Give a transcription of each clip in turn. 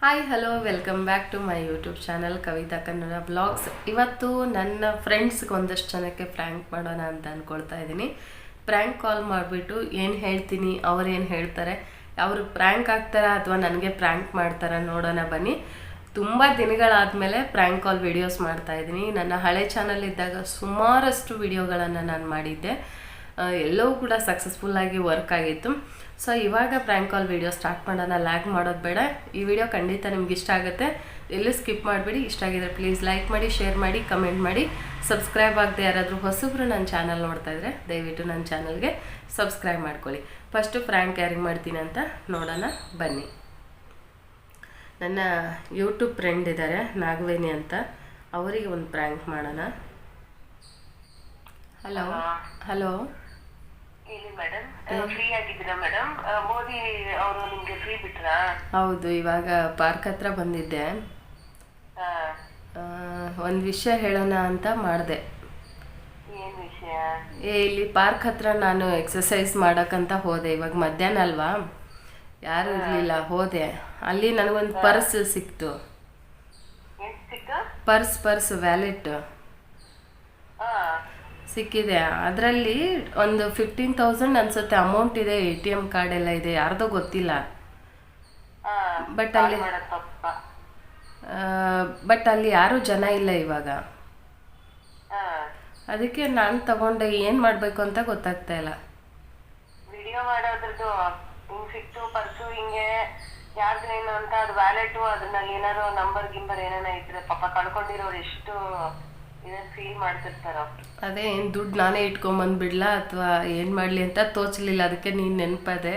Hi hello welcome back to my YouTube channel Kavitha Kannada blogs ಇವತ್ತು ನನ್ನ ಫ್ರೆಂಡ್ಸ್ಗೆ ಒಂದಷ್ಟು ಜನಕ್ಕೆ ಪ್ರ್ಯಾಂಕ್ ಮಾಡೋಣ ಅಂತ ಅಂದ್ಕೊಳ್ತಾ ಇದ್ದೀನಿ. ಪ್ರ್ಯಾಂಕ್ ಕಾಲ್ ಮಾಡಿಬಿಟ್ಟು ಏನು ಹೇಳ್ತೀನಿ, ಅವ್ರು ಏನು ಹೇಳ್ತಾರೆ, ಅವರು ಪ್ರ್ಯಾಂಕ್ ಆಗ್ತಾರಾ ಅಥವಾ ನನಗೆ ಪ್ರ್ಯಾಂಕ್ ಮಾಡ್ತಾರಾ ನೋಡೋಣ ಬನ್ನಿ. ತುಂಬ ದಿನಗಳಾದಮೇಲೆ ಪ್ರ್ಯಾಂಕ್ ಕಾಲ್ ವಿಡಿಯೋಸ್ ಮಾಡ್ತಾ ಇದ್ದೀನಿ. ನನ್ನ ಹಳೆ ಚಾನಲ್ ಇದ್ದಾಗ ಸುಮಾರಷ್ಟು ವಿಡಿಯೋಗಳನ್ನು ನಾನು ಮಾಡಿದ್ದೆ. ಎಲ್ಲವೂ ಕೂಡ ಸಕ್ಸಸ್ಫುಲ್ಲಾಗಿ ವರ್ಕ್ ಆಗಿತ್ತು. ಸೊ ಇವಾಗ ಪ್ರ್ಯಾಂಕ್ ಕಾಲ್ ವಿಡಿಯೋ ಸ್ಟಾರ್ಟ್ ಮಾಡೋಣ ಲ್ಯಾಗ್ ಮಾಡೋದು ಬೇಡ. ಈ ವಿಡಿಯೋ ಖಂಡಿತ ನಿಮ್ಗೆ ಇಷ್ಟ ಆಗುತ್ತೆ. ಎಲ್ಲೂ ಸ್ಕಿಪ್ ಮಾಡಿಬಿಡಿ. ಇಷ್ಟ ಆಗಿದ್ರೆ ಪ್ಲೀಸ್ ಲೈಕ್ ಮಾಡಿ ಶೇರ್ ಮಾಡಿ ಕಮೆಂಟ್ ಮಾಡಿ. ಸಬ್ಸ್ಕ್ರೈಬ್ ಆಗದೆ ಯಾರಾದರೂ ಹೊಸಬ್ರು ನನ್ನ ಚಾನಲ್ ನೋಡ್ತಾ ಇದ್ರೆ ದಯವಿಟ್ಟು ನನ್ನ ಚಾನಲ್ಗೆ ಸಬ್ಸ್ಕ್ರೈಬ್ ಮಾಡ್ಕೊಳ್ಳಿ. ಫಸ್ಟು ಪ್ರ್ಯಾಂಕ್ ಯಾರಿಗೆ ಮಾಡ್ತೀನಿ ಅಂತ ನೋಡೋಣ ಬನ್ನಿ. ನನ್ನ ಯೂಟ್ಯೂಬ್ ಫ್ರೆಂಡ್ ಇದ್ದಾರೆ ನಾಗವೇಣಿ ಅಂತ. ಅವರಿಗೆ ಒಂದು ಪ್ರ್ಯಾಂಕ್ ಮಾಡೋಣ. ಹಲೋ ಹಲೋ ಹೇಳಿ ಮೇಡಮ್ ಫ್ರೀ ಆಗಿದ್ದೀರಾ ಮೇಡಮ್ ಮೋದಿ ಅವರು ನಿಮ್ಗೆ ಫ್ರೀ ಬಿಟ್ರಾ? ಹೌದು ಇವಾಗ ಪಾರ್ಕ್ ಹತ್ರ ಬಂದಿದ್ದೆ. ಒಂದು ವಿಷಯ ಹೇಳೋಣ ಅಂತ ಮಾಡಿದೆ. ಏನ್ ವಿಷಯ? ಏ ಇಲ್ಲಿ ಪಾರ್ಕ್ ಹತ್ರ ನಾನು ಎಕ್ಸಸೈಸ್ ಮಾಡೋಕ್ಕಂತ ಹೋದೆ. ಇವಾಗ ಮಧ್ಯಾಹ್ನ ಅಲ್ವಾ? ಯಾರು ಇರಲಿಲ್ಲ ಹೋದೆ. ಅಲ್ಲಿ ನನಗೊಂದು ಪರ್ಸ್ ಸಿಕ್ತು? Purse purse wallet. ಸಿಕ್ಕಿದೆ. ಅದರಲ್ಲಿ ಒಂದು ಫಿಫ್ಟೀನ್ ತೌಸಂಡ್ ಅನ್ಸುತ್ತೆ. ಅಮೌಂಟ್ ಇದೆ ಎ ಟಿ ಎಂ ಕಾರ್ಡ್ ಎಲ್ಲ ಇದೆ. ಯಾರ್ದೋ ಗೊತ್ತಿಲ್ಲ. ಬಟ್ ಅಲ್ಲಿ ಬಟ್ ಅಲ್ಲಿ ಯಾರೂ ಜನ ಇಲ್ಲ ಇವಾಗ. ಅದಕ್ಕೆ ನಾನು ತಗೊಂಡೆ. ಏನು ಮಾಡಬೇಕು ಅಂತ ಗೊತ್ತಾಗ್ತಾ ಇಲ್ಲ. ವಿಡಿಯೋ ಮಾಡೋದ್ರದ್ದು ಸಿಕ್ತು ಪರ್ಸು ಹಿಂಗೆ ಯಾರ್ದು ಏನು ಅಂತ ಅದು ವ್ಯಾಲೆಟು ಅದ್ರಲ್ಲಿ ಏನಾರು ನಂಬರ್ ಗಿಂಬರ್ ಏನಾನ ಇದ್ರೆ ಪಾಪ ಕಳ್ಕೊಂಡಿರೋರು ಎಷ್ಟು ಅದೇ ಏನು ದುಡ್ಡು ನಾನೇ ಇಟ್ಕೊಂಬಂದ್ಬಿಡ್ಲಾ ಅಥವಾ ಏನು ಮಾಡಲಿ ಅಂತ ತೋಚಲಿಲ್ಲ. ಅದಕ್ಕೆ ನೀನು ನೆನಪದೆ.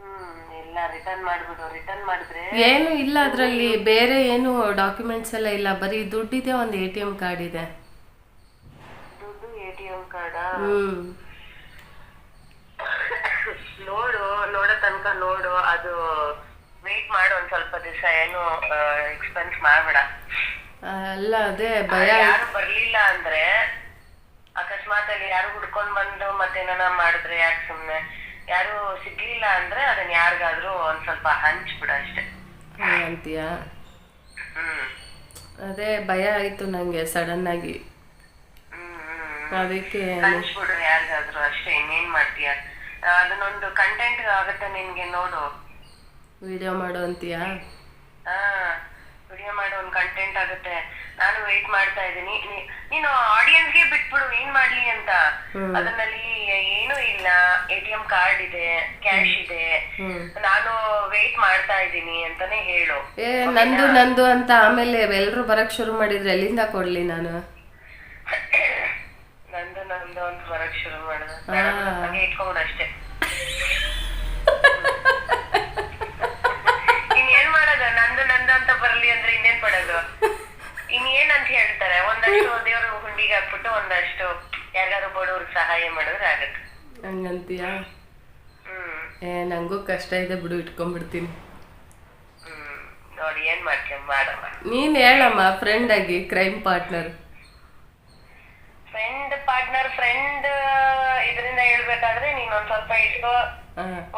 ಹ್ಮ್ ಇಲ್ಲ ರಿಟರ್ನ್ ಮಾಡ್ಬಿಡು. ರಿಟರ್ನ್ ಮಾಡಿದ್ರೆ ಏನು ಇಲ್ಲ ಅದರಲ್ಲಿ. ಬೇರೆ ಏನು ಡಾಕ್ಯುಮೆಂಟ್ಸ್ ಎಲ್ಲ ಇಲ್ಲ. ಬರೀ ದುಡ್ಡಿದೆ ಒಂದು ಎ ಟಿ ಎಂ ಕಾರ್ಡ್ ಇದೆ. ದುಡ್ಡು ಎ ಟಿ ಎಂ ಕಾರ್ಡ್ ಹ್ಞೂ ನೋಡು ನೋಡೋ ತನಕ ನೋಡು. ಅದು ವೇಟ್ ಮಾಡು ಒಂದು ಸ್ವಲ್ಪ ದಿವಸ. ಏನು ಎಕ್ಸ್ಪೆನ್ಸ್ ಮಾಡ್ಬೇಡ. ಅಲ್ಲ ಅದೇ ಭಯ ಯಾರು ಬರ್ಲಿಲ್ಲ ಅಂದ್ರೆ ಅಕಸ್ಮಾತ್ ಅಲ್ಲಿ ಯಾರು ಹುಡ್ಕೊಂಡ್ ಬಂದು ಮತ್ತೇನಾನ ಮಾಡಿದ್ರೆ ಯಾಕೆ ಸುಮ್ನೆ? ಯಾರು ಸಿಗ್ಲಿಲ್ಲ ಅಂದ್ರೆ ಅದನ್ನ ಯಾರಿಗಾದ್ರೂ ಒಂದ್ ಸ್ವಲ್ಪ ಹಂಚ್ಬಿಡ ಅಷ್ಟೇ. ಅಂತೀಯಾ ಹ್ಮ್. ಅದೇ ಭಯ ಆಯಿತು ನನಗೆ ಸಡನ್ ಆಗಿ. ಅದಕ್ಕೆ ಹಂಚ್ಬಿಡು ಯಾರಿಗಾದ್ರೂ ಅಷ್ಟೇ ಇನ್ನೇನ್ ಮಾಡ್ತೀಯ? ಅದನ್ನೊಂದು ಕಂಟೆಂಟ್ ಆಗತ್ತೆ ನಿನ್ಗೆ ನೋಡು. ವಿಡಿಯೋ ಮಾಡು ಅಂತೀಯಾ? ಹಾ. ವಿಡಿಯೋ ಮಾಡೋ ಒಂದು ಕಂಟೆಂಟ್ ಆಗುತ್ತೆ. ನಾನು ವೇಟ್ ಮಾಡ್ತಾ ಇದ್ದೀನಿ. ನೀನು ಆಡಿಯನ್ಸ್ಗೆ ಬಿಟ್ಬಿಡು ಏನ್ ಮಾಡ್ಲಿ ಅಂತ. ಅದರಲ್ಲಿ ಏನೂ ಇಲ್ಲ. ಎ ಟಿ ಎಂ ಕಾರ್ಡ್ ಇದೆ ಕ್ಯಾಶ್ ಇದೆ. ನಾನು ವೇಟ್ ಮಾಡ್ತಾ ಇದ್ದೀನಿ ಅಂತಾನೆ ಹೇಳು. ಏ ನಂದು ನಂದು ಅಂತ ಆಮೇಲೆ ಎಲ್ರು ಬರಕ್ ಶುರು ಮಾಡಿದ್ರೆ ಎಲ್ಲಿಂದ ಕೊಡ್ಲಿ ನಾನು? ನಂದು ನಂದು ಅಂತ ಬರಕ್ ಶುರು ಮಾಡಿದ್ರೆ. ಹಂಗೆ ಇಟ್ಕೊಂಬಿಡು ಅಷ್ಟೇ ಇನ್ ಏನ್ ಮಾಡೋದು ನಂದು ನಂದು ಅಂತ ಇನ್ನೇನ್ ಪಡೋದು ಇನ್ ಏನಂತ ಹೇಳ್ತಾರೆ? ಒಂದಷ್ಟು ದೇವ್ರ ಹುಂಡಿಗೆ ಹಾಕ್ಬಿಟ್ಟು ಒಂದಷ್ಟು ಯಾರಿಗಾದ್ರು ಬಡವ್ರಿಗೆ ಸಹಾಯ ಮಾಡಿದ್ರೆ ಆಗತ್ತೆ. ಹಂಗಂತೀಯಾ? ಏ ನಂಗೂ ಕಷ್ಟ ಇದೆ ಬಿಡು ಇಟ್ಕೊಂಡ್ಬಿಡ್ತೀನಿ. ನೋಡಿ ಏನ್ ಮಾಡ್ತೀಯ? ಮಾಡಮ್ಮ ನೀನ್ ಹೇಳಮ್ಮ ಫ್ರೆಂಡ್ ಆಗಿ crime partner friend partner friend ಇದರಿಂದ ಹೇಳ್ಬೇಕಾದ್ರೆ ನೀನ್ ಒಂದ್ ಸ್ವಲ್ಪ ಇಟ್ಕೋ.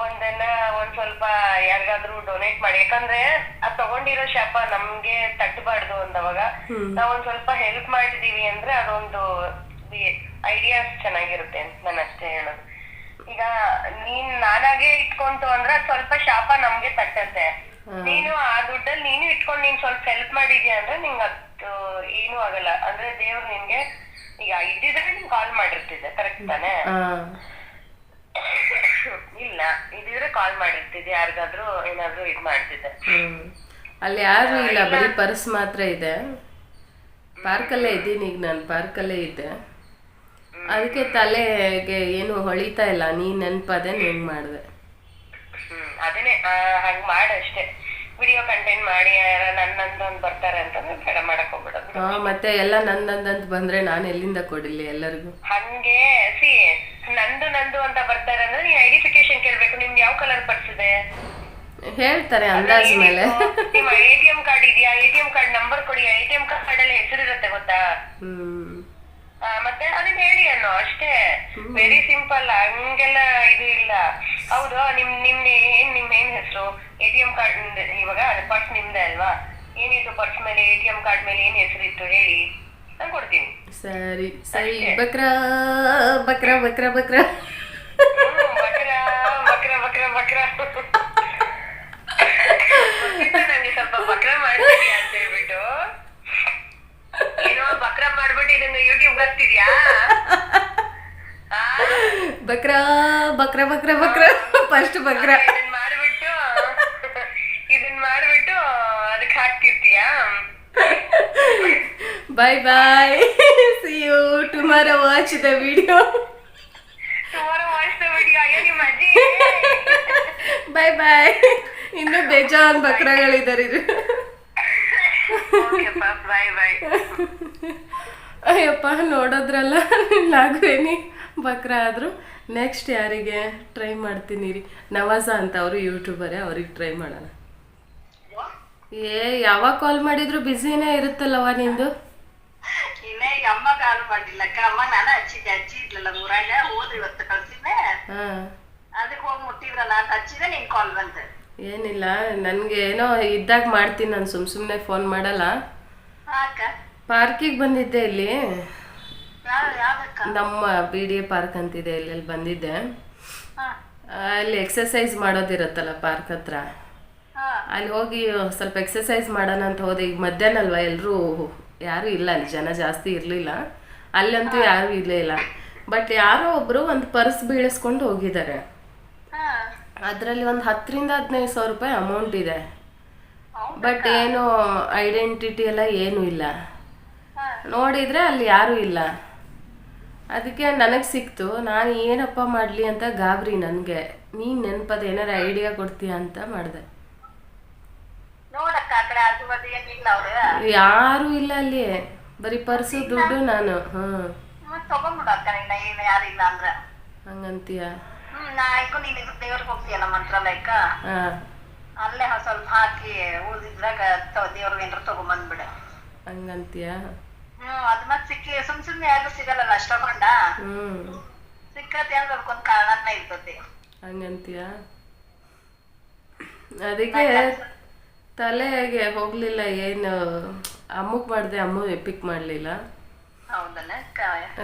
ಒಂದನ್ನ ಒಂದ್ ಸ್ವಲ್ಪ ಯಾರಿಗಾದ್ರೂ ಡೊನೇಟ್ ಮಾಡಿ. ಯಾಕಂದ್ರೆ ಅದ್ ತಗೊಂಡಿರೋ ಶಾಪ ನಮ್ಗೆ ತಟ್ಟಬಾರ್ದು ಅಂದವಾಗ ನಾವ್ ಒಂದ್ ಸ್ವಲ್ಪ ಹೆಲ್ಪ್ ಮಾಡಿದೀವಿ ಅಂದ್ರೆ ಅದೊಂದು ಐಡಿಯಾಸ್ ಚೆನ್ನಾಗಿರುತ್ತೆ ಅಂತ ನಾನು ಅಷ್ಟೇ ಹೇಳೋದು. ಈಗ ನೀನ್ ನಾನಾಗೆ ಇಟ್ಕೊಂತು ಅಂದ್ರೆ ಅದ್ ಸ್ವಲ್ಪ ಶಾಪ ನಮ್ಗೆ ತಟ್ಟತ್ತೆ. ನೀನು ಆ ದುಡ್ಡಲ್ಲಿ ನೀನು ಇಟ್ಕೊಂಡು ನೀನ್ ಸ್ವಲ್ಪ ಹೆಲ್ಪ್ ಮಾಡಿದ್ಯಾ ಅಂದ್ರೆ ನಿಂಗ್ ಅದು ಏನೂ ಆಗಲ್ಲ. ಅಂದ್ರೆ ದೇವ್ರು ನಿನ್ಗೆ ಈಗ ಇದ್ದಿದ್ರೆ ನೀನ್ ಕಾಲ್ ಮಾಡಿರ್ತಿದ್ದೆ ಕರೆಕ್ಟ್ ತಾನೇ? ಇಲ್ಲ. ಇದಿದ್ರೆ ಕಾಲ್ ಮಾಡಿರ್ತಿದ್ದೆ ಯಾರಿಗಾದ್ರೂ ಏನಾದ್ರೂ ಇದ್ ಮಾಡ್ತಿದ್ದೆ. ಹ್ಮ್. ಅಲ್ಲಿ ಯಾರು ಇಲ್ಲ ಬರೀ ಪರ್ಸ್ ಮಾತ್ರ ಇದೆ. ಪಾರ್ಕಲ್ಲೇ ಇದ್ದೀನಿ ಈಗ ನಾನು ಪಾರ್ಕಲ್ಲೇ ಇದ್ದೆ. ಅದಕ್ಕೆ ತಲೆಗೆ ಏನು ಹೊಳಿತಾ ಇಲ್ಲ ನೀನ್ ನೆನ್ಪದೆ ನೀನ್ ಮಾಡಿದೆ. ಹ್ಮ್. ಅದನ್ನೇ ಹಂಗ್ ಹಂಗ್ ಮಾಡಷ್ಟೇ ವಿಡಿಯೋ ಕಂಟೆಂಟ್ ಮಾಡಿ ಯಾರ ನನ್ನಂದು ಒಂದ್ ಬರ್ತಾರೆ ಅಂತಂದ್ರೆ ಬೇಡ ಮಾಡಕ್ ಹೋಗ್ಬಿಡೋದು. ಹಾಂ ಮತ್ತೆ ಎಲ್ಲ ನನ್ನಂದಂತ ಬಂದ್ರೆ ನಾನು ಎಲ್ಲಿಂದ ಕೊಡಿಲಿ ಎಲ್ಲರಿಗೂ? ಹಂಗೆ ಸಿ ನಂದು ನಂದು ಅಂತ ಬರ್ತಾರೆ ಅಂದ್ರೆ ನೀನ್ ಐಡೆಂಟಿಫಿಕೇಶನ್ ಕೇಳ್ಬೇಕು ನಿಮ್ಗೆ ಯಾವ ಕಲರ್ ಪರ್ಸಿದೆ ಹೇಳ್ತಾರೆ ಅಂದಾಜ್ ಮೇಲೆ. ನಿಮ್ಮ ಎ ಟಿ ಎಂ ಕಾರ್ಡ್ ಇದೆಯಾ? A T M card number ಕೊಡಿ ಎ ಟಿ ಎಂ ಕಾರ್ಡ್ ಅಲ್ಲಿ ಹೆಸರಿರುತ್ತೆ ಗೊತ್ತಾ? ಆ, ಮತ್ತೆ ಅದನ್ನ ಹೇಳಿ ಅನ್ನೋ ಅಷ್ಟೇ. ವೆರಿ ಸಿಂಪಲ್ ಹಂಗೆಲ್ಲ ಇದು ಇಲ್ಲ. ಹೌದು ನಿಮ್ ನಿಮ್ ಏನ್ ನಿಮ್ ಏನ್ ಹೆಸರು? ಎ ಟಿ ಎಂ ಕಾರ್ಡ್ ಇವಾಗ ಪರ್ಸ್ ನಿಮ್ದೆ ಅಲ್ವಾ? ಏನಿತ್ತು ಪರ್ಸ್ ಮೇಲೆ ಎ ಟಿ ಎಂ ಕಾರ್ಡ್ ಮೇಲೆ ಏನ್ ಹೆಸರಿತ್ತು ಹೇಳಿ? ನಾನು ಕೊಡ್ತೀನಿ. ಸರಿ ಸರಿ. ಬಕ್ರ ಬಕ್ರ ಬಕ್ರ ಬಕ್ರ. ಬಕ್ರ ಬಕ್ರ ಫಸ್ಟ್ ಬಕ್ರ. ಇದನ್ ಮಾಡ್ಬಿಟ್ಟು ಇದನ್ ಮಾಡ್ಬಿಟ್ಟು ಅದಕ್ಕೆ ಹಾಕ್ತಿರ್ತೀಯ? Bye bye see you tomorrow watch the video tomorrow watch the video ಅಯ್ಯೋ ನಿಮ್ಮ ಅಜ್ಜಿ. ಬಾಯ್ ಬಾಯ್ ಇನ್ನು ಬೇಜಾನ್ ಬಕ್ರಗಳಿದ್ದಾರೆ ಇದು. ಬಾಯ್ ಬಾಯ್ ಅಯ್ಯಪ್ಪ ನೋಡೋದ್ರಲ್ಲ ನಾಗುವೇನಿ ಬಕ್ರ ಆದರು. ನೆಕ್ಸ್ಟ್ ಯಾರಿಗೆ ಟ್ರೈ ಮಾಡ್ತೀನಿ ರೀ ನವಾಜ ಅಂತ ಅವರು ಯೂಟ್ಯೂಬರೇ ಅವ್ರಿಗೆ ಟ್ರೈ ಮಾಡೋಣ. ಏ ಯಾವಾಗ ಕಾಲ್ ಮಾಡಿದ್ರು ಬ್ಯುಸಿನೇ ಇರುತ್ತಲ್ಲವ ನಿಂದು? ಅಮ್ಮ ಕಾಲ್ ಮಾಡಿಲ್ಲಕ್ಕ ಅಮ್ಮ ನಾನು ಹಚ್ಚಿದ್ದೆ. ಅಜ್ಜಿ ಇದ್ಲಲ್ಲ ಊರಾಗ ಹೋದ್ರು ಇವತ್ತು ಕಳ್ಸಿದ್ದೆ ಹಾಂ. ಅದಕ್ಕೆ ಹೋಗಿ ಮುಟ್ಟಿದ್ರ ನಾನು ಹಚ್ಚಿದೆ ನಿನ್ ಕಾಲ್ ಬಂತು. ಏನಿಲ್ಲ ನನ್ಗೆ ಏನೋ ಇದ್ದಾಗ ಮಾಡ್ತೀನಿ ನಾನು ಸುಮ್ ಸುಮ್ಮನೆ ಫೋನ್ ಮಾಡಲ್ಲ. ಅಕ್ಕ. ಪಾರ್ಕಿಗೆ ಬಂದಿದ್ದೆ ಇಲ್ಲಿ. ನಮ್ಮ ಬಿ ಡಿ ಎ ಪಾರ್ಕ್ ಅಂತಿದೆ ಇಲ್ಲಿ ಬಂದಿದ್ದೆ. ಅಲ್ಲಿ ಎಕ್ಸಸೈಸ್ ಮಾಡೋದಿರತ್ತಲ್ಲ ಪಾರ್ಕ್ ಹತ್ರ. ಅಲ್ಲಿ ಹೋಗಿ ಸ್ವಲ್ಪ ಎಕ್ಸಸೈಸ್ ಮಾಡೋಣ ಅಂತ ಹೋದೆ. ಈಗ ಮಧ್ಯಾಹ್ನ ಅಲ್ವಾ ಎಲ್ಲರೂ ಯಾರೂ ಇಲ್ಲ ಅಲ್ಲಿ ಜನ ಜಾಸ್ತಿ ಇರಲಿಲ್ಲ. ಅಲ್ಲಂತೂ ಯಾರೂ ಇಲ್ಲೇ ಇಲ್ಲ. ಬಟ್ ಯಾರೋ ಒಬ್ಬರು ಒಂದು ಪರ್ಸ್ ಬೀಳಿಸ್ಕೊಂಡು ಹೋಗಿದ್ದಾರೆ. ಅದರಲ್ಲಿ ಒಂದು ಹತ್ತರಿಂದ ಹದಿನೈದು ಸಾವಿರ ರೂಪಾಯಿ ಅಮೌಂಟ್ ಇದೆ. ಬಟ್ ಏನು ಐಡೆಂಟಿಟಿ ಎಲ್ಲ ಏನೂ ಇಲ್ಲ. ನೋಡಿದರೆ ಅಲ್ಲಿ ಯಾರೂ ಇಲ್ಲ. ಅದಕ್ಕೆ ನನಗೆ ಸಿಕ್ತು ನಾನು ಏನಪ್ಪ ಮಾಡಲಿ ಅಂತ ಗಾಬರಿ ನನಗೆ. ನೀನು ನೆನಪದ ಏನಾರ ಐಡಿಯಾ ಕೊಡ್ತೀಯ ಅಂತ ಮಾಡಿದೆ. ಯಾರೂ ಇಲ್ಲ ಅಲ್ಲಿ. ಬರೀ ಪರ್ಸು ದುಡ್ಡು ನಾನು ಹಂಗಂತೀಯ? ಅಲ್ಲೇ ಸ್ವಲ್ಪ ಹಾಕಿ ಉಳ್ದಿದ್ರಾಗ ದೇವ್ರಿಗೆ ಏನಾರ ತಗೊಂಬಂದ್ಬಿಡು. ಹಂಗಂತೀಯ? ಹ್ಮ್ ಅದ್ ಮತ್ ಸಿಕ್ಕಿ ಸುಮ್ ಸುಮ್ನೆ ಯಾರು ಸಿಗಲ್ಲ ಅಷ್ಟ ತಗೊಂಡ ಹ್ಞೂ ಸಿಕ್ಕತ್ತೆ ಅಂದ್ರೆ ಅದಕ್ಕೊಂದ್ ಕಾರಣನೇ ಇರ್ತತಿ ಹಂಗಂತೀಯ? ಅದಕ್ಕೆ ತಲೆಗೆ ಹೋಗ್ಲಿಲ್ಲ ಏನು ಅಮ್ಮಕ್ ಮಾಡಿದೆ ಅಮ್ಮ ಎಪಿಕ್ ಮಾಡಲಿಲ್ಲ.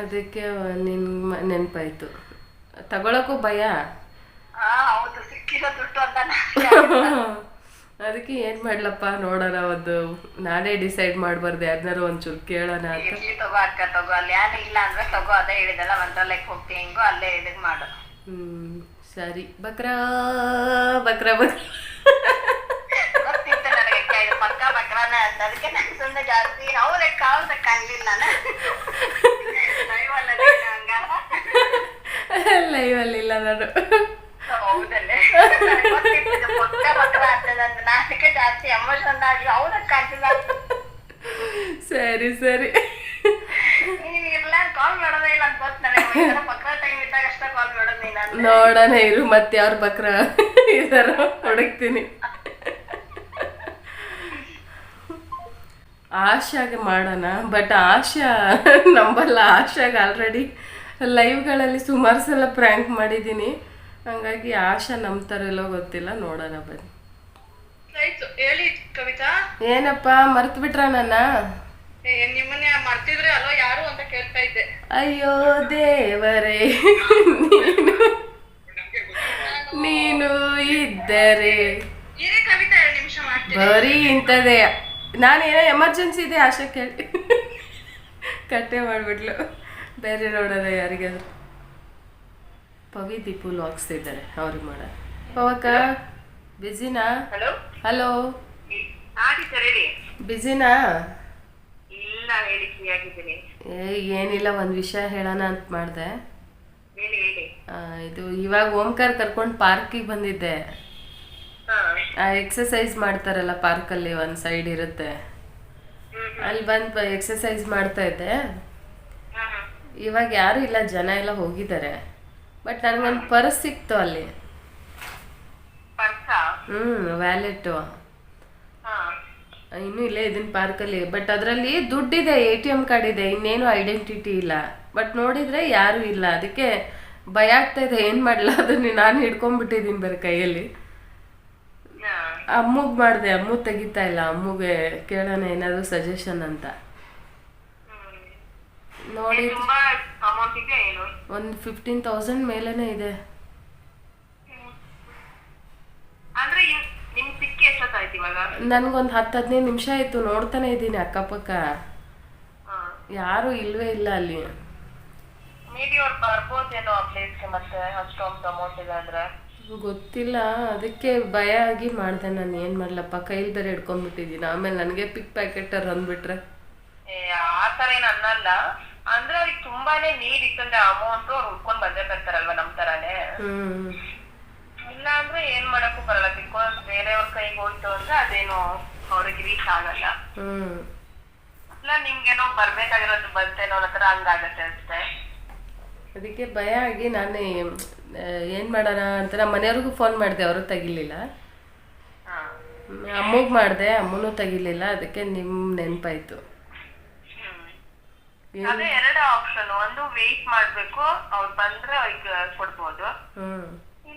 ಅದಕ್ಕೆ ನಿನ್ ನೆನಪಾಯ್ತು. ತಗೊಳಕ್ಕೂ ಭಯ? ಹೌದು ಸಿಕ್ಕಿರೋ ದುಡ್ಡು ಅಂತ ಅದಕ್ಕೆ ಏನು ಮಾಡ್ಲಪ್ಪ ನೋಡೋಣ ಒಂದು ನಾನೇ ಡಿಸೈಡ್ ಮಾಡಬಾರ್ದು ಯಾರನ್ನಾರು ಒಂಚೂರು ಕೇಳೋಣ ಅಂತ. ಇರ್ಲಿ ತಗೋ ಅಕ್ಕ ತಗೋ. ಅಲ್ಲಿ ಯಾರು ಇಲ್ಲ ಅಂದ್ರೆ ತಗೋ ಅದೇ ಹೇಳಿದಲ್ಲ ಮಂತ್ರಾಲಯಕ್ಕೆ ಹೋಗ್ತಿ ಹೆಂಗೋ ಅಲ್ಲೇ ಇದಕ್ ಮಾಡು. ಹ್ಮ್ ಸರಿ. ಬಕ್ರ ಬಕ್ರ ಬಕ್ರ. ಗೊತ್ತಿತ್ತು ನನಗೆ ಅಕ್ಕ ಇದು ಪಕ್ಕ ಬಕ್ರಾನ ಅಂತ. ಅದಕ್ಕೆ ನಾನು ಸುಮ್ಮನೆ ಜಾಸ್ತಿ ಅನ್ಲಿಲ್ಲ ನಾನು. ದೈವಲ್ಲ ಹಂಗಾರ ಲೈವಲ್ಲಿ ಇಲ್ಲ ನಾನು. ಹೌದಲ್ಲೇ ನನಗ್ ಗೊತ್ತಿತ್ತು ಇದು ಪಕ್ಕ ಬಕ್ರ ಅಂತದಂತ ನಾನು ಅದಕ್ಕೆ ಜಾಸ್ತಿ ಎಮೋಷನ್ ಆಗಿ ಸರಿ ಸರಿ. ನೀನ್ ಇಲ್ಲ ಕಾಲ್ ಮಾಡೋದೇ ಇಲ್ಲ ಅಂತ ಗೊತ್ತು ನನಗೆ. ಬಕ್ರ ಟೈಮ್ ಇದ್ದಾಗ ಅಷ್ಟೇ ಕಾಲ್ ಮಾಡೋದು ನೀನು ನೋಡೋಣ ಇರು ಮತ್ತೆ ಯಾರು ಬಕ್ರ ಇದಾರ ಹುಡುಕ್ತೀನಿ. ಆಶಾಗೆ ಮಾಡೋಣ ಬಟ್ ಆಶಾ ನಂಬಲ್ಲ. ಆಶಾಗೆ ಆಲ್ರೆಡಿ ಲೈವ್ಗಳಲ್ಲಿ ಸುಮಾರು ಸಲ ಪ್ರ್ಯಾಂಕ್ ಮಾಡಿದ್ದೀನಿ. ಹಂಗಾಗಿ ಆಶಾ ನಂಬ್ತಾರಿಲ್ಲೋ ಗೊತ್ತಿಲ್ಲ ನೋಡೋಣ ಬನ್ನಿ. ಆಯ್ತು ಹೇಳಿ ಕವಿತಾ. ಏನಪ್ಪ ಮರ್ತ್ ಬಿಟ್ರ ನನ್ನ ನಿಮ್ಮನ್ನ ಮರ್ತಿದ್ರೆ ಅಲ್ವಾ ಯಾರು ಅಂತ ಕೇಳ್ತಾ ಇದ್ದೆ. ಅಯ್ಯೋ ದೇವರೇ. ನೀನು ಇದ್ದರೆ. ಬರಿ ಕವಿತಾ ಎರಡು ನಿಮಿಷ ಮಾಡ್ತೀನಿ. ಬರೀ ಇಂಥದೇ ನಾನೇನೋ ಎಮರ್ಜೆನ್ಸಿ ಇದೆ ಆಶೆ ಕೇಳಿ. ಕಟ್ಟೆ ಮಾಡಿಬಿಟ್ಲು. ಬೇರೆ ನೋಡೋದ ಯಾರಿಗಾದ್ರು. ಪವಿ ದೀಪು ಲಾಕ್ಸ್ತಿದ್ದಾರೆ ಅವ್ರಿಗೆ ಮಾಡ ಪವಕ್ಕ? ಬಿಸಿನಾ ಹಲೋ? ಹಲೋ? ಹೇಳಿ. ಬಿಸಿನಾ ಇಲ್ಲ ಹೇಳಿ ಫ್ರೀ ಆಗಿದ್ದೀನಿ. ಏ ಏನಿಲ್ಲ ಒಂದು ವಿಷಯ ಹೇಳೋಣ ಅಂತ ಮಾಡಿದೆ. ಹೇಳಿ ಹೇಳಿ. ಇದು ಇವಾಗ ಓಂಕಾರ್ ಕರ್ಕೊಂಡು ಪಾರ್ಕಿಗೆ ಬಂದಿದ್ದೆ. ಹಾ. ಎಕ್ಸಸೈಸ್ ಮಾಡ್ತಾರಲ್ಲ ಪಾರ್ಕಲ್ಲಿ ಒಂದು ಸೈಡ್ ಇರುತ್ತೆ. ಅಲ್ಲಿ ಬಂದು ಎಕ್ಸಸೈಸ್ ಮಾಡ್ತಾ ಇದ್ದೆ. ಹಾ ಇವಾಗ ಯಾರು ಇಲ್ಲ ಜನ ಎಲ್ಲ ಹೋಗಿದ್ದಾರೆ. ಬಟ್ ನನಗೊಂದು ಪರ್ಸ್ ಸಿಕ್ತು ಅಲ್ಲಿ. Purse wallet. ಹಾ. ಇನ್ನೂ ಇಲ್ಲೇ ಇದೀನಿ ಪಾರ್ಕಲ್ಲಿ ಬಟ್ ಅದರಲ್ಲಿ ದುಡ್ಡಿದೆ ಎ ಟಿ ಎಂ ಕಾರ್ಡ್ ಇದೆ ಇನ್ನೇನು ಐಡೆಂಟಿಟಿ ಇಲ್ಲ. ಬಟ್ ನೋಡಿದ್ರೆ ಯಾರು ಇಲ್ಲ. ಅದಕ್ಕೆ ಭಯ ಆಗ್ತಾ ಇದೆ ಏನು ಮಾಡಲ್ಲ ಅದನ್ನ ನಾನು ಹಿಡ್ಕೊಂಡ್ಬಿಟ್ಟಿದ್ದೀನಿ ಬರೀ ಕೈಯಲ್ಲಿ. ಅಮ್ಮಗ್ ಮಾಡಿದೆ ಅಮ್ಮು ತೆಗಿತಾ ಇಲ್ಲ. ಅಮ್ಮಗೆ ಕೇಳೋಣ ಏನಾದ್ರು ಸಜೆಷನ್ ಅಂತ. ನೋಡಿ ಒಂದು ಫಿಫ್ಟೀನ್ ತೌಸಂಡ್ ಮೇಲೇನೆ ಇದೆ ಅಂದ್ರೆ ಇನ್- ನಿಮ್ ಸಿಕ್ಕಿ ಎಷ್ಟೊತ್ತಾಯ್ತು ಇವಾಗ ನನಗೊಂದು ಹತ್ತು ಹದಿನೈದು ನಿಮಿಷ ಆಯ್ತು ನೋಡ್ತಾನೆ ಇದ್ದೀನಿ ಅಕ್ಕಪಕ್ಕ. ಯಾರು ಇಲ್ವೇ ಇಲ್ಲ ಅಲ್ಲಿ. ಗೊತ್ತಿಲ್ಲ ಅದಕ್ಕೆ ಭಯ ಆಗಿ ಮಾಡ್ದೆ ನಾನು ಏನು ಮಾಡಲಪ್ಪ ಕೈಲ್ ಬೇರೆ ಹಿಡ್ಕೊಂಡ್ಬಿಟ್ಟಿದ್ದೀನಿ. ಆಮೇಲೆ ನನಗೆ ಪಿಕ್ ಪ್ಯಾಕೆಟ್ ಅಂದ್ಬಿಟ್ರೆ ಏ, ಆ ತರ ಏನ್ ಅನ್ನಲ್ಲ. ಅಂದ್ರೆ ಅವ್ರಿಗೆ ತುಂಬಾನೇ ನೀಡ್ ಇತ್ತಂದ್ರೆ ಅಮೌಂಟ್ ಅವ್ರು ಹುಡ್ಕೊಂಡ್ ಬಂದೇ ಬರ್ತಾರಲ್ವಾ ನಮ್ ತರಾನೇ? ಇಲ್ಲ ಅಂದ್ರೆ ಏನ್ ಮಾಡಕ್ಕೂ ಬರಲ್ಲ. ಬಿಕಾಸ್ ಬೇರೆಯವ್ರ ಕೈಗೆ ಹೋಯ್ತು ಅಂದ್ರೆ ಅದೇನು ಅವ್ರಿಗೆ ರೀಚ್ ಆಗಲ್ಲ. ಹ್ಞೂ ಇಲ್ಲ ನಿಮ್ಗೇನೋ ಬರ್ಬೇಕಾಗಿರೋದು ಬಂತೇನೋ ಅನ್ನೋ ಹಂಗಾಗತ್ತೆ ಅಷ್ಟೇ. ಅದಕ್ಕೆ ಭಯ ಆಗಿ ನಾನು ಏನು ಮಾಡೋಣ ಅಂತ ನಮ್ಮ ಮನೆಯವ್ರಿಗೂ ಫೋನ್ ಮಾಡಿದೆ ಅವರು ತೆಗಿಲಿಲ್ಲ. ಅಮ್ಮಗ್ ಅಮ್ಮಗೆ ಮಾಡಿದೆ ಅಮ್ಮನೂ ತೆಗಿಲಿಲ್ಲ ಅದಕ್ಕೆ ನಿಮ್ಮ ನೆನಪಾಯ್ತು. ಹ್ಮ್. ಅದೇ ಎರಡು ಆಪ್ಷನ್ ಒಂದು ವೇಟ್ ಮಾಡ್ಬೇಕು ಅವ್ರು ಬಂದ್ರೆ ಅವ್ರಿಗೆ ಕೊಡ್ಬೋದು. ಹ್ಞೂ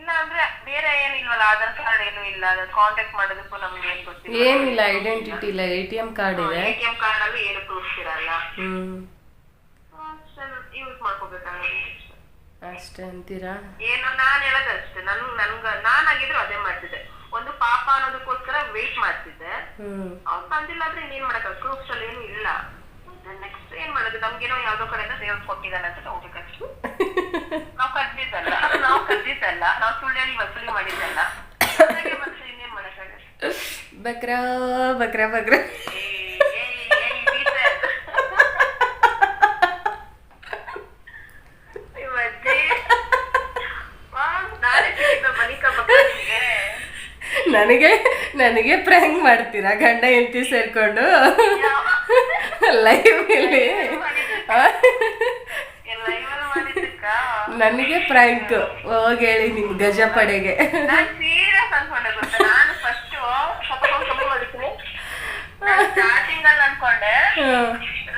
ಇಲ್ಲ ಅಂದ್ರೆ ಬೇರೆ ಏನಿಲ್ವಲ್ಲ ಆಧಾರ್ ಕಾರ್ಡ್ ಏನು ಇಲ್ಲ. ಕಾಂಟ್ಯಾಕ್ಟ್ ಮಾಡೋದಕ್ಕೂ ನಮ್ಗೆ ಏನ್ ಗೊತ್ತಿಲ್ಲ. ಏನಿಲ್ಲ ಐಡೆಂಟಿಟಿ ಇಲ್ಲ ಎ ಟಿ ಕಾರ್ಡ್ ಇದೆ. ಎಟಿಎಂ ಕಾರ್ಡ್ ಅಲ್ಲಿ ಏನು ಪ್ರೂಫ್ ಇರಲ್ಲ. ಹ್ಞೂ ಯೂಸ್ ಮಾಡ್ಕೋಬೇಕಾಗುತ್ತೆ ಅಷ್ಟೇ ಅಂತೀರಾ? ಏನು ನಾನ್ ಹೇಳೋದಷ್ಟೇ. ನನ್ ನನ್ಗ ನಾನಾಗಿದ್ರು ಅದೇ ಮಾಡ್ತಿದ್ದೆ. ಒಂದು ಪಾಪ ಅನ್ನೋದಕ್ಕೋಸ್ಕರ ವೇಟ್ ಮಾಡ್ತಿದ್ದೆ. ಹ್ಞೂ ಅವ್ರು ತಂದಿಲ್ಲ ಅಂದ್ರೆ ಇನ್ನೇನ್ ಮಾಡಕ್ಕ ಪ್ರೂಫ್ಸ್ ಅಲ್ಲಿ ಏನು ಇಲ್ಲ. ನೆಕ್ಸ್ಟ್ ಏನ್ ಮಾಡೋದು? ನಮ್ಗೇನೋ ಯಾವ್ದೋ ಕಡೆಯಿಂದ ದೇವ್ರು ಕೊಟ್ಟಿದ್ದಾನೆ ಅಂತ ಕದ್ದಿದ್ದಲ್ಲ ನಾವ್ ಕದ್ದಿದ್ದಲ್ಲ ನಾವ್ ಸುಳ್ಳಿ ವಸೂಲಿ ಮಾಡಿದ್ದಲ್ಲ. ಬಕ್ರ ಬಕ್ರ ಬಕ್ರ. ನನಗೆ ನನಗೆ ಪ್ರ್ಯಾಂಕ್ ಮಾಡ್ತೀರಾ? ಗಂಡ ಹೆಂಡತಿ ಸೇರ್ಕೊಂಡು? ಲೈವ್ ಇಲ್ಲಿ ಆ? ಎಲ್ಲ ಇವಾಗ ಮಾಡಿದ್ದಕ್ಕ ನನಗೆ ಪ್ರ್ಯಾಂಕ್ ಹೋಗಿ ಹೇಳಿ ನಿಮ್ ಗಜಪಡೆಗೆ. ನಾನ್ ಸೀರಿಯಸ್ ಅನ್ಕೊಂಡೆ ಗೊತ್ತಾ? ನಾನು ಫಸ್ಟ್ ಸ್ಟಾರ್ಟಿಂಗ್ ಅಲ್ಲಿ ಅನ್ಕೊಂಡೆ.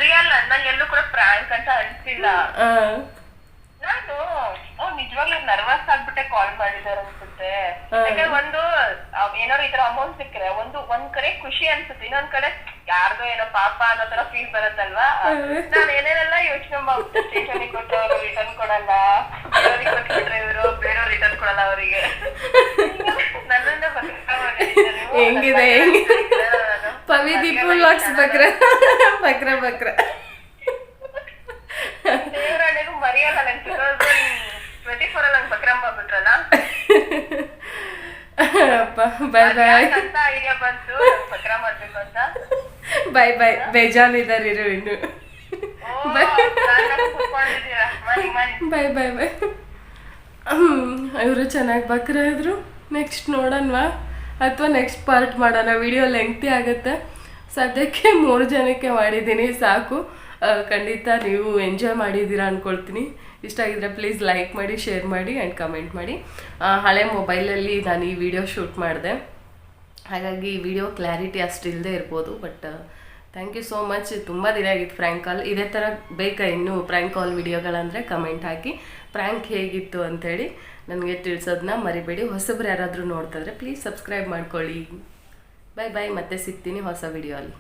ರಿಯಲ್ ನಂಗೆ ಎಲ್ಲೂ ಕೂಡ ಪ್ರಾಂಕ್ ಅಂತ ಅನ್ಸಿಲ್ಲ. ನಾನು ಅವ್ರು ನಿಜವಾಗ್ಲೂ ನರ್ವಸ್ ಆಗ್ಬಿಟ್ಟೆ ಕಾಲ್ ಮಾಡಿದಾರೆ ಅನ್ಸುತ್ತೆ. ಯಾಕಂದ್ರೆ ಒಂದು ಏನೋ ಏನಾದ್ರು ಈ ತರ ಅಮೌಂಟ್ ಸಿಕ್ಕರೆ ಒಂದು ಒಂದ್ ಕಡೆ ಖುಷಿ ಅನ್ಸುತ್ತೆ ಇನ್ನೊಂದ್ ಕಡೆ ಯಾರ್ದೋ ಏನೋ ಪಾಪ ಅನ್ನೋ ತರ ಫೀಲ್ ಬರುತ್ತಲ್ವಾ? ನಾನ್ ಏನೇನೆಲ್ಲ ಯೋಚನೆ ಮಾಡ್ಬಿಟ್ಟು ಸ್ಟೇಷನ್ ಕೊಟ್ಟವ್ರು ರಿಟರ್ನ್ ಕೊಡಲ್ಲ ಬೇರೆಯವ್ರಿಗೆ ಕೊಟ್ಬಿಟ್ರೆ ಇವರು ಬೇರೆಯವ್ರು ರಿಟರ್ನ್ ಕೊಡಲ್ಲ ಅವರಿಗೆ. ನನ್ನನ್ನ ಹೆಂಗಿದೆ ಹೆಂಗೆ ಪವಿ ದೀಪು ಲಾಕ್ಸ್ ಬಕ್ರ. ಬಕ್ರ ಬಕ್ರ. ದೇವರಾಣೆಗೂ ಮರೆಯಲ್ಲ ನಂಗೆ ಟೂ ತೌಸಂಡ್ ಟ್ವೆಂಟಿ ಫೋರ್ ಅಲ್ಲಿ ನಂಗೆ ಬಕ್ರಮ್ ಆಗ್ಬಿಟ್ರಲ್ಲ ಅಪ್ಪ ಬಾಯ್ ಬಾಯ್ ಐಡಿಯಾ ಬಂತು ಬಕ್ರಮ್ ಬಕ್ರ ಮಾಡ್ಬೇಕು ಅಂತ? ಬಾಯ್ ಬೈ ಬೇಜಾನಿದ್ದಾರೆ ಇರು ಇನ್ನು ಬೈ. ಬೈ ಬೈ ಇವರು ಚೆನ್ನಾಗಿ ಬಕ್ರ ಇದ್ರು. ನೆಕ್ಸ್ಟ್ ನೋಡೋಣವಾ? ಅಥವಾ ನೆಕ್ಸ್ಟ್ ಪಾರ್ಟ್ ಮಾಡೋಣ. ವಿಡಿಯೋ ಲೆಂಗ್ತಿ ಆಗುತ್ತೆ. ಸದ್ಯಕ್ಕೆ ಮೂರು ಜನಕ್ಕೆ ಮಾಡಿದ್ದೀನಿ ಸಾಕು. ಖಂಡಿತ ನೀವು ಎಂಜಾಯ್ ಮಾಡಿದ್ದೀರಾ ಅಂದ್ಕೊಳ್ತೀನಿ ಇಷ್ಟ ಆಗಿದ್ರೆ ಪ್ಲೀಸ್ ಲೈಕ್ ಮಾಡಿ ಶೇರ್ ಮಾಡಿ ಆ್ಯಂಡ್ ಕಮೆಂಟ್ ಮಾಡಿ. ಹಳೆ ಮೊಬೈಲಲ್ಲಿ ನಾನು ಈ ವಿಡಿಯೋ ಶೂಟ್ ಮಾಡಿದೆ. ಹಾಗಾಗಿ ವಿಡಿಯೋ ಕ್ಲಾರಿಟಿ ಅಷ್ಟು ಇಲ್ಲದೆ ಇರ್ಬೋದು, but thank you so much ತುಂಬ ದಿನ ಆಗಿತ್ತು ಫ್ರ್ಯಾಂಕ್ ಕಾಲ್ ಇದೇ ಥರ ಬೇಕಾ ಇನ್ನೂ ಪ್ರ್ಯಾಂಕ್ ಕಾಲ್ ವಿಡಿಯೋಗಳಂದರೆ ಕಮೆಂಟ್ ಹಾಕಿ. ಪ್ರ್ಯಾಂಕ್ ಹೇಗಿತ್ತು ಅಂಥೇಳಿ ನನಗೆ ತಿಳಿಸೋದನ್ನ ಮರಿಬೇಡಿ. ಹೊಸಬ್ರು ಯಾರಾದರೂ ನೋಡ್ತಿದ್ರೆ ಪ್ಲೀಸ್ ಸಬ್ಸ್ಕ್ರೈಬ್ ಮಾಡ್ಕೊಳ್ಳಿ. ಬಾಯ್ ಬಾಯ್ ಮತ್ತೆ ಸಿಗ್ತೀನಿ ಹೊಸ ವಿಡಿಯೋ ಅಲ್ಲಿ.